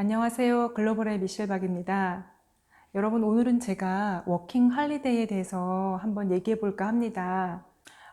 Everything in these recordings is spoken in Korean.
안녕하세요. 글로벌의 미셸박입니다. 여러분, 오늘은 제가 워킹 할리데이에 대해서 한번 얘기해 볼까 합니다.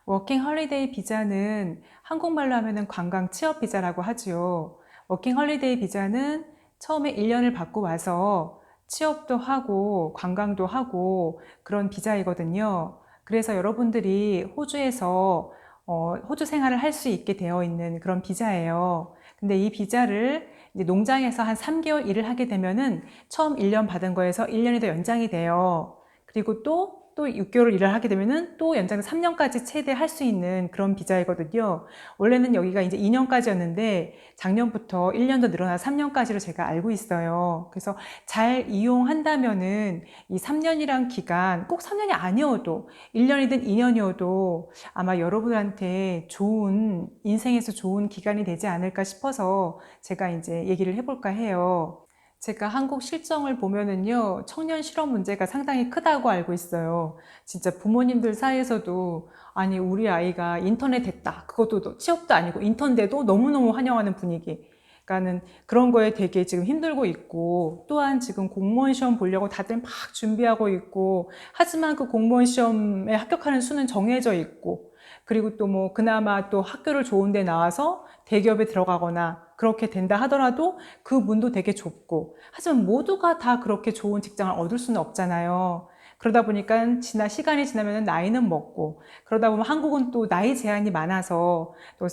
워킹 헐리데이 비자는 한국말로 하면 관광 취업 비자라고 하죠. 워킹 헐리데이 비자는 처음에 1년을 받고 와서 취업도 하고 관광도 하고 그런 비자이거든요. 그래서 여러분들이 호주에서 어, 호주 생활을 할 수 있게 되어 있는 그런 비자예요. 근데 이 비자를 이제 농장에서 한 3개월 일을 하게 되면은 처음 1년 받은 거에서 1년이 더 연장이 돼요. 그리고 또, 또 6개월 일을 하게 되면은 또 연장 3년까지 최대 할 수 있는 그런 비자이거든요. 원래는 여기가 이제 2년까지였는데 작년부터 1년 더 늘어나 3년까지로 제가 알고 있어요. 그래서 잘 이용한다면은 이 3년이란 기간 꼭 3년이 아니어도 1년이든 2년이어도 아마 여러분한테 좋은 인생에서 좋은 기간이 되지 않을까 싶어서 제가 이제 얘기를 해볼까 해요. 제가 한국 실정을 보면은요, 청년 실업 문제가 상당히 크다고 알고 있어요. 진짜 부모님들 사이에서도, 아니, 우리 아이가 인턴에 됐다. 그것도 취업도 아니고 인턴돼도 너무너무 환영하는 분위기. 그러니까는 그런 거에 되게 지금 힘들고 있고, 또한 지금 공무원 시험 보려고 다들 막 준비하고 있고, 하지만 그 공무원 시험에 합격하는 수는 정해져 있고, 그리고 또 뭐 그나마 또 학교를 좋은 데 나와서 대기업에 들어가거나 그렇게 된다 하더라도 그 문도 되게 좁고 하지만 모두가 다 그렇게 좋은 직장을 얻을 수는 없잖아요. 그러다 보니까 지나 시간이 지나면 나이는 먹고 그러다 보면 한국은 또 나이 제한이 많아서 또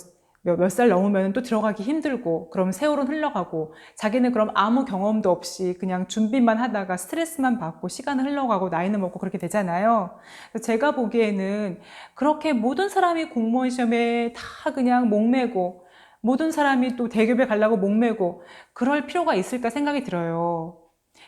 몇살 넘으면 또 들어가기 힘들고 그럼 세월은 흘러가고 자기는 그럼 아무 경험도 없이 그냥 준비만 하다가 스트레스만 받고 시간은 흘러가고 나이는 먹고 그렇게 되잖아요. 제가 보기에는 그렇게 모든 사람이 공무원 시험에 다 그냥 목매고 모든 사람이 또 대기업에 가려고 목매고 그럴 필요가 있을까 생각이 들어요.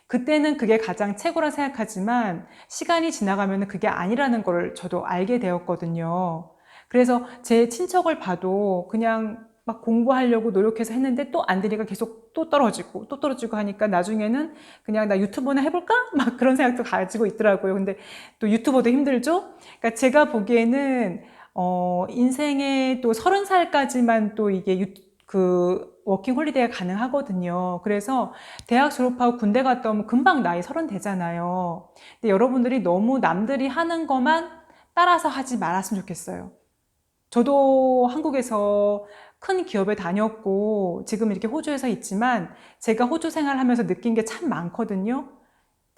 그때는 그게 가장 최고라 생각하지만 시간이 지나가면 그게 아니라는 걸 저도 알게 되었거든요. 그래서 제 친척을 봐도 그냥 막 공부하려고 노력해서 했는데 또 안 되니까 계속 또 떨어지고 또 떨어지고 하니까 나중에는 그냥 나 유튜브나 해볼까? 막 그런 생각도 가지고 있더라고요. 근데 또 유튜버도 힘들죠? 그러니까 제가 보기에는 어, 인생의 또 서른 살까지만 또 이게 유, 그 워킹 홀리데이가 가능하거든요. 그래서 대학 졸업하고 군대 갔다 오면 금방 나이 서른 되잖아요. 근데 여러분들이 너무 남들이 하는 것만 따라서 하지 말았으면 좋겠어요. 저도 한국에서 큰 기업에 다녔고 지금 이렇게 호주에서 있지만 제가 호주 생활하면서 느낀 게 참 많거든요.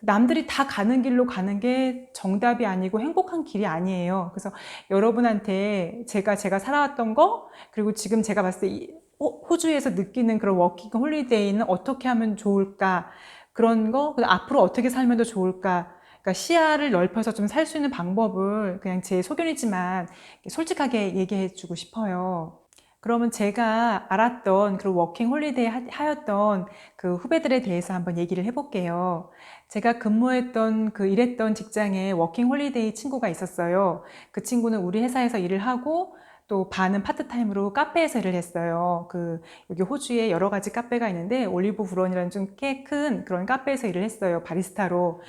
남들이 다 가는 길로 가는 게 정답이 아니고 행복한 길이 아니에요. 그래서 여러분한테 제가 제가 살아왔던 거 그리고 지금 제가 봤을 때 호주에서 느끼는 그런 워킹 홀리데이는 어떻게 하면 좋을까 그런 거 앞으로 어떻게 살면 더 좋을까 그러니까 시야를 넓혀서 좀 살 수 있는 방법을 그냥 제 소견이지만 솔직하게 얘기해 주고 싶어요. 그러면 제가 알았던 그리고 워킹 홀리데이 하였던 그 후배들에 대해서 한번 얘기를 해볼게요. 제가 근무했던 그 일했던 직장에 워킹 홀리데이 친구가 있었어요. 그 친구는 우리 회사에서 일을 하고 또 반은 파트타임으로 카페에서 일을 했어요. 그 여기 호주에 여러 가지 카페가 있는데 올리브 브런이라는 좀 꽤 큰 그런 카페에서 일을 했어요. 바리스타로.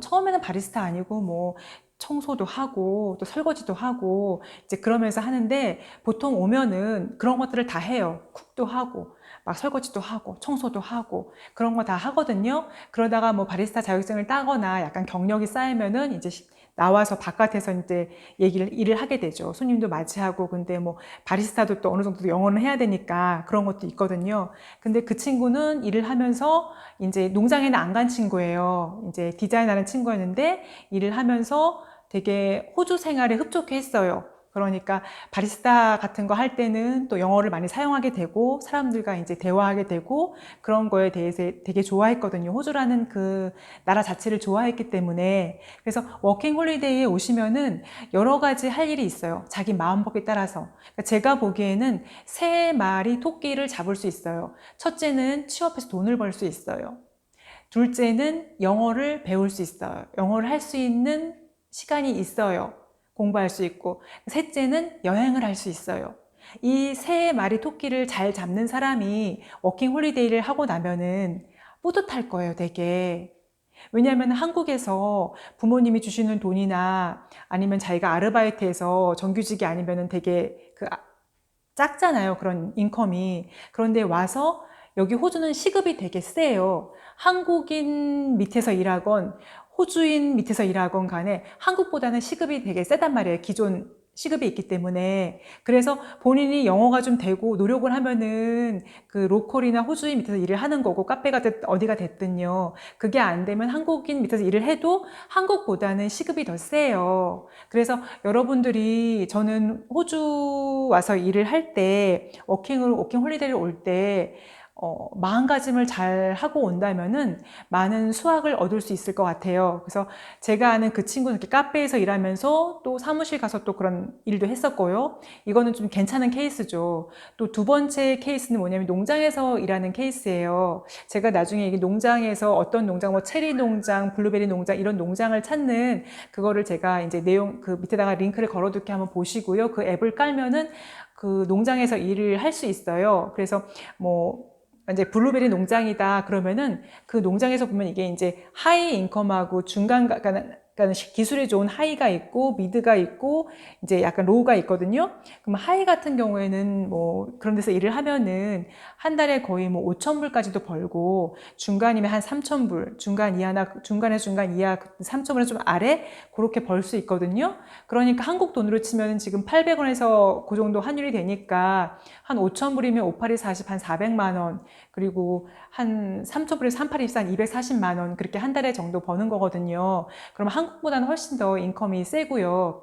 처음에는 바리스타 아니고 뭐 청소도 하고 또 설거지도 하고 이제 그러면서 하는데 보통 오면은 그런 것들을 다 해요. 쿡도 하고 막 설거지도 하고 청소도 하고 그런 거 다 하거든요. 그러다가 뭐 바리스타 자격증을 따거나 약간 경력이 쌓이면은 이제 나와서 바깥에서 이제 얘기를 일을 하게 되죠. 손님도 맞이하고 근데 뭐 바리스타도 또 어느 정도 영어는 해야 되니까 그런 것도 있거든요. 근데 그 친구는 일을 하면서 이제 농장에는 안 간 친구예요. 이제 디자인하는 친구였는데 일을 하면서 되게 호주 생활에 흡족해 했어요. 그러니까 바리스타 같은 거 할 때는 또 영어를 많이 사용하게 되고 사람들과 이제 대화하게 되고 그런 거에 대해서 되게 좋아했거든요. 호주라는 그 나라 자체를 좋아했기 때문에 그래서 워킹 홀리데이에 오시면은 여러 가지 할 일이 있어요. 자기 마음먹기에 따라서. 그러니까 제가 보기에는 세 마리 토끼를 잡을 수 있어요. 첫째는 취업해서 돈을 벌 수 있어요. 둘째는 영어를 배울 수 있어요. 영어를 할 수 있는 시간이 있어요. 공부할 수 있고 셋째는 여행을 할 수 있어요. 이 세 마리 토끼를 잘 잡는 사람이 워킹 홀리데이를 하고 나면은 뿌듯할 거예요, 되게. 왜냐하면 한국에서 부모님이 주시는 돈이나 아니면 자기가 아르바이트해서 정규직이 아니면은 되게 그 아, 작잖아요, 그런 인컴이. 그런데 와서 여기 호주는 시급이 되게 세요. 한국인 밑에서 일하건 호주인 밑에서 일하건 간에 한국보다는 시급이 되게 세단 말이에요. 기존 시급이 있기 때문에. 그래서 본인이 영어가 좀 되고 노력을 하면은 그 로컬이나 호주인 밑에서 일을 하는 거고 카페가 됐, 어디가 됐든요. 그게 안 되면 한국인 밑에서 일을 해도 한국보다는 시급이 더 세요. 그래서 여러분들이 저는 호주 와서 일을 할 때 워킹을 워킹 홀리데이를 올때 어, 마음가짐을 잘 하고 온다면은 많은 수확을 얻을 수 있을 것 같아요. 그래서 제가 아는 그 친구는 이렇게 카페에서 일하면서 또 사무실 가서 또 그런 일도 했었고요. 이거는 좀 괜찮은 케이스죠. 또 두 번째 케이스는 뭐냐면 농장에서 일하는 케이스예요. 제가 나중에 이게 농장에서 어떤 농장, 뭐 체리 농장, 블루베리 농장 이런 농장을 찾는 그거를 제가 이제 내용 그 밑에다가 링크를 걸어둘게 한번 보시고요. 그 앱을 깔면은 그 농장에서 일을 할 수 있어요. 그래서 뭐 이제 블루베리 농장이다 그러면은 그 농장에서 보면 이게 이제 하이 인컴하고 중간 그러니까 기술이 좋은 하이가 있고 미드가 있고 이제 약간 로우가 있거든요. 그럼 하이 같은 경우에는 뭐 그런 데서 일을 하면은 한 달에 거의 뭐 5천 불까지도 벌고 중간이면 한 3천 불, 중간 이하나 중간에 중간 이하 3천 불에서 좀 아래 그렇게 벌 수 있거든요. 그러니까 한국 돈으로 치면은 지금 800원에서 그 정도 환율이 되니까 한 5천 불이면 58이 40, 한 400만 원 그리고 한 3천 불에서 38이 24, 240만 원 그렇게 한 달에 정도 버는 거거든요. 그럼 한 국보다는 훨씬 더 인컴이 세고요.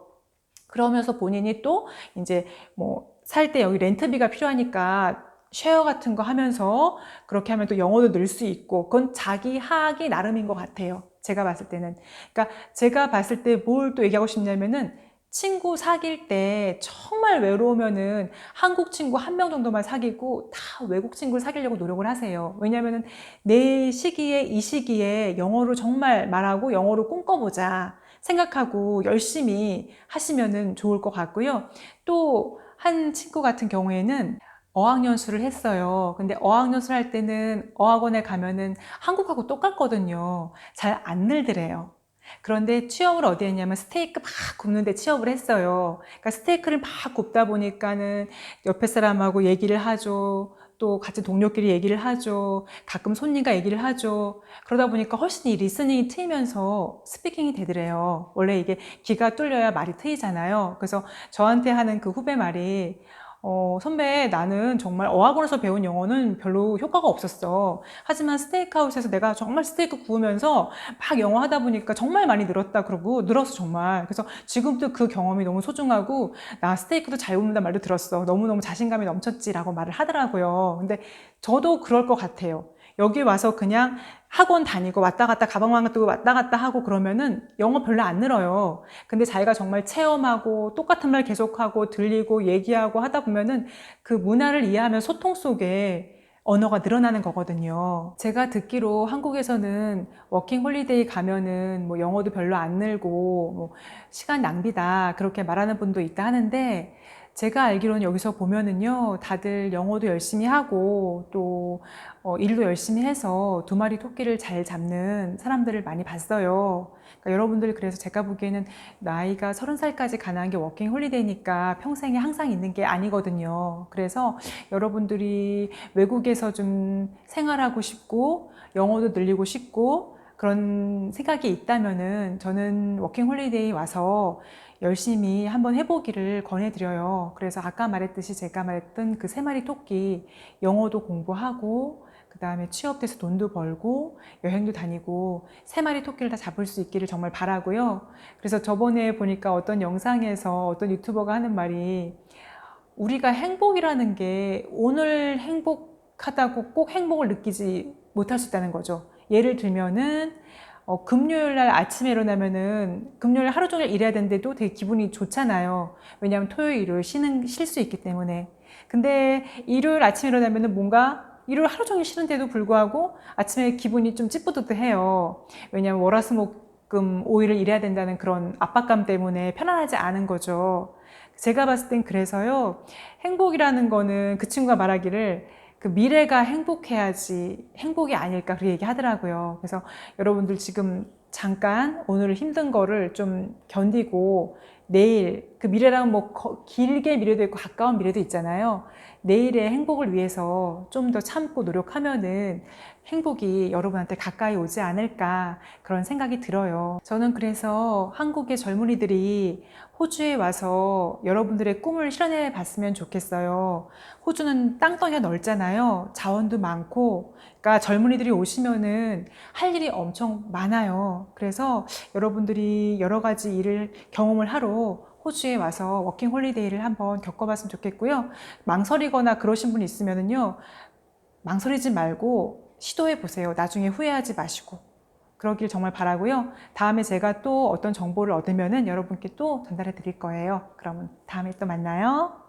그러면서 본인이 또 이제 뭐 살 때 여기 렌트비가 필요하니까 쉐어 같은 거 하면서 그렇게 하면 또 영어도 늘 수 있고 그건 자기 하악이 나름인 것 같아요. 제가 봤을 때는. 그러니까 제가 봤을 때 뭘 또 얘기하고 싶냐면은 친구 사귈 때 정말 외로우면은 한국 친구 한 명 정도만 사귀고 다 외국 친구를 사귀려고 노력을 하세요. 왜냐면은 내 시기에 이 시기에 영어로 정말 말하고 영어로 꿈꿔보자 생각하고 열심히 하시면은 좋을 것 같고요. 또 한 친구 같은 경우에는 어학연수를 했어요. 근데 어학연수를 할 때는 어학원에 가면은 한국하고 똑같거든요. 잘 안 늘더래요. 그런데 취업을 어디 했냐면 스테이크 막 굽는데 취업을 했어요. 그러니까 스테이크를 막 굽다 보니까는 옆에 사람하고 얘기를 하죠. 또 같이 동료끼리 얘기를 하죠. 가끔 손님과 얘기를 하죠. 그러다 보니까 훨씬 이 리스닝이 트이면서 스피킹이 되더래요. 원래 이게 귀가 뚫려야 말이 트이잖아요. 그래서 저한테 하는 그 후배 말이 어, 선배, 나는 정말 어학원에서 배운 영어는 별로 효과가 없었어. 하지만 스테이크하우스에서 내가 정말 스테이크 구우면서 막 영어 하다 보니까 정말 많이 늘었다. 그러고 늘었어, 정말. 그래서 지금도 그 경험이 너무 소중하고, 나 스테이크도 잘 굽는다 말도 들었어. 너무너무 자신감이 넘쳤지라고 말을 하더라고요. 근데 저도 그럴 것 같아요. 여기 와서 그냥 학원 다니고 왔다 갔다 가방만 두고 왔다 갔다 하고 그러면은 영어 별로 안 늘어요. 근데 자기가 정말 체험하고 똑같은 말 계속하고 들리고 얘기하고 하다 보면은 그 문화를 이해하면 소통 속에 언어가 늘어나는 거거든요. 제가 듣기로 한국에서는 워킹 홀리데이 가면은 뭐 영어도 별로 안 늘고 뭐 시간 낭비다 그렇게 말하는 분도 있다 하는데 제가 알기로는 여기서 보면은요, 다들 영어도 열심히 하고 또 어, 일도 열심히 해서 두 마리 토끼를 잘 잡는 사람들을 많이 봤어요. 그러니까 여러분들 그래서 제가 보기에는 나이가 서른 살까지 가능한 게 워킹 홀리데이니까 평생에 항상 있는 게 아니거든요. 그래서 여러분들이 외국에서 좀 생활하고 싶고 영어도 늘리고 싶고 그런 생각이 있다면은 저는 워킹 홀리데이 와서 열심히 한번 해보기를 권해드려요. 그래서 아까 말했듯이 제가 말했던 그 세 마리 토끼 영어도 공부하고 그 다음에 취업돼서 돈도 벌고 여행도 다니고 세 마리 토끼를 다 잡을 수 있기를 정말 바라고요. 그래서 저번에 보니까 어떤 영상에서 어떤 유튜버가 하는 말이 우리가 행복이라는 게 오늘 행복하다고 꼭 행복을 느끼지 못할 수 있다는 거죠. 예를 들면은 어, 금요일 날 아침에 일어나면은 금요일 하루 종일 일해야 되는데도 되게 기분이 좋잖아요. 왜냐하면 토요일, 일요일 쉬는, 쉴 수 있기 때문에. 근데 일요일 아침에 일어나면은 뭔가 일요일 하루 종일 쉬는데도 불구하고 아침에 기분이 좀 찌뿌듯해요. 왜냐하면 월화수목금 5일을 일해야 된다는 그런 압박감 때문에 편안하지 않은 거죠. 제가 봤을 땐 그래서요. 행복이라는 거는 그 친구가 말하기를 그 미래가 행복해야지 행복이 아닐까 그렇게 얘기하더라고요. 그래서 여러분들 지금 잠깐 오늘 힘든 거를 좀 견디고 내일 그 미래랑 뭐 길게 미래도 있고 가까운 미래도 있잖아요. 내일의 행복을 위해서 좀 더 참고 노력하면은 행복이 여러분한테 가까이 오지 않을까 그런 생각이 들어요. 저는 그래서 한국의 젊은이들이 호주에 와서 여러분들의 꿈을 실현해 봤으면 좋겠어요. 호주는 땅덩이가 넓잖아요. 자원도 많고, 그러니까 젊은이들이 오시면은 할 일이 엄청 많아요. 그래서 여러분들이 여러 가지 일을 경험을 하러 호주에 와서 워킹 홀리데이를 한번 겪어봤으면 좋겠고요. 망설이거나 그러신 분 있으면은요, 망설이지 말고 시도해 보세요. 나중에 후회하지 마시고. 그러길 정말 바라고요. 다음에 제가 또 어떤 정보를 얻으면은 여러분께 또 전달해 드릴 거예요. 그러면 다음에 또 만나요.